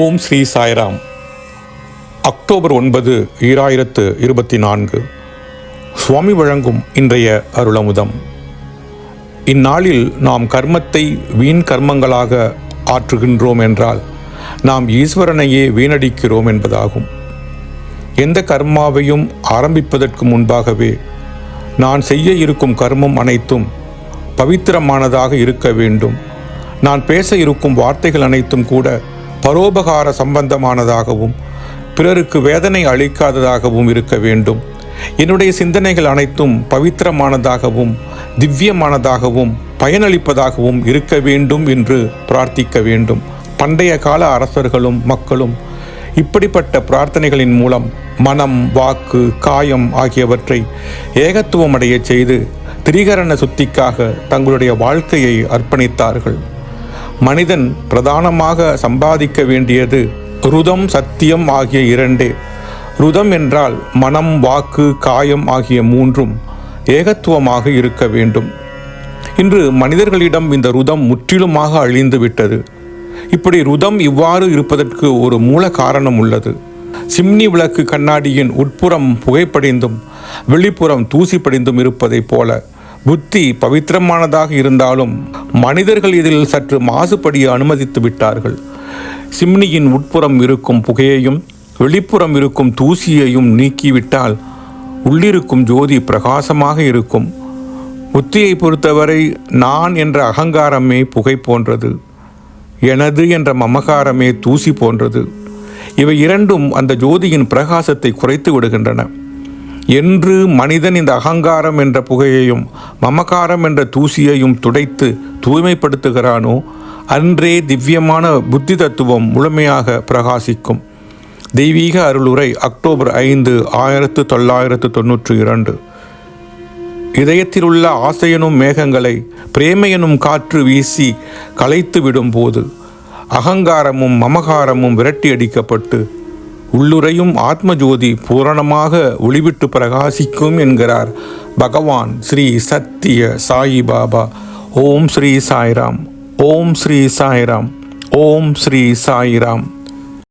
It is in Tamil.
ஓம் ஸ்ரீ சாய்ராம். அக்டோபர் ஒன்பது ஈராயிரத்து இருபத்தி நான்கு. சுவாமி வழங்கும் இன்றைய அருளமுதம். இந்நாளில் நாம் கர்மத்தை வீண் கர்மங்களாக ஆற்றுகின்றோம் என்றால் நாம் ஈஸ்வரனையே வீணடிக்கிறோம் என்பதாகும். எந்த கர்மாவையும் ஆரம்பிப்பதற்கு முன்பாகவே நான் செய்ய இருக்கும் கர்மம் அனைத்தும் பவித்திரமானதாக இருக்க வேண்டும். நான் பேச இருக்கும் வார்த்தைகள் அனைத்தும் கூட பரோபகார சம்பந்தமானதாகவும் பிறருக்கு வேதனை அளிக்காததாகவும் இருக்க வேண்டும். என்னுடைய சிந்தனைகள் அனைத்தும் பவித்திரமானதாகவும் திவ்யமானதாகவும் பயனளிப்பதாகவும் இருக்க வேண்டும் என்று பிரார்த்திக்க வேண்டும். பண்டைய கால அரசர்களும் மக்களும் இப்படிப்பட்ட பிரார்த்தனைகளின் மூலம் மனம் வாக்கு காயம் ஆகியவற்றை ஏகத்துவம் அடையச் செய்து திரிகரண சுத்திக்காக தங்களுடைய வாழ்க்கையை அர்ப்பணித்தார்கள். மனிதன் பிரதானமாக சம்பாதிக்க வேண்டியது ருதம் சத்தியம் ஆகிய இரண்டே. ருதம் என்றால் மனம் வாக்கு காயம் ஆகிய மூன்றும் ஏகத்துவமாக இருக்க வேண்டும். இன்று மனிதர்களிடம் இந்த ருதம் முற்றிலுமாக அழிந்து விட்டது. இப்படி ருதம் இவ்வாறு இருப்பதற்கு ஒரு மூல காரணம் உள்ளது. சிம்னி விளக்கு கண்ணாடியின் உட்புறம் புகைப்படிந்தும் வெளிப்புறம் தூசி படிந்தும் இருப்பதைப் போல புத்தி பவித்திரமானதாக இருந்தாலும் மனிதர்கள் இதில் சற்று மாசுபடிய அனுமதித்து விட்டார்கள். சிம்னியின் உட்புறம் இருக்கும் புகையையும் வெளிப்புறம் இருக்கும் தூசியையும் நீக்கிவிட்டால் உள்ளிருக்கும் ஜோதி பிரகாசமாக இருக்கும். புத்தியை பொறுத்தவரை நான் என்ற அகங்காரமே புகை போன்றது. எனது என்ற மமகாரமே தூசி போன்றது. இவை இரண்டும் அந்த ஜோதியின் பிரகாசத்தை குறைத்து விடுகின்றன. என்று மனிதன் இந்த அகங்காரம் என்ற புகையையும் மமகாரம் என்ற தூசியையும் துடைத்து தூய்மைப்படுத்துகிறானோ அன்றே திவ்யமான புத்தி தத்துவம் முழுமையாக பிரகாசிக்கும். தெய்வீக அருளுரை அக்டோபர் ஐந்து ஆயிரத்து தொள்ளாயிரத்து தொன்னூற்றி இரண்டு. இதயத்தில் உள்ள ஆசையனும் மேகங்களை பிரேமையனும் காற்று வீசி களைத்து விடும் போது அகங்காரமும் மமகாரமும் விரட்டி அடிக்கப்பட்டு உள்ளுரையும் ஆத்மஜோதி பூரணமாக ஒளிவிட்டு பிரகாசிக்கும் என்கிறார் பகவான் ஸ்ரீ சத்திய சாயி பாபா. ஓம் ஸ்ரீ சாய்ராம். ஓம் ஸ்ரீ சாய்ராம். ஓம் ஸ்ரீ சாய்ராம்.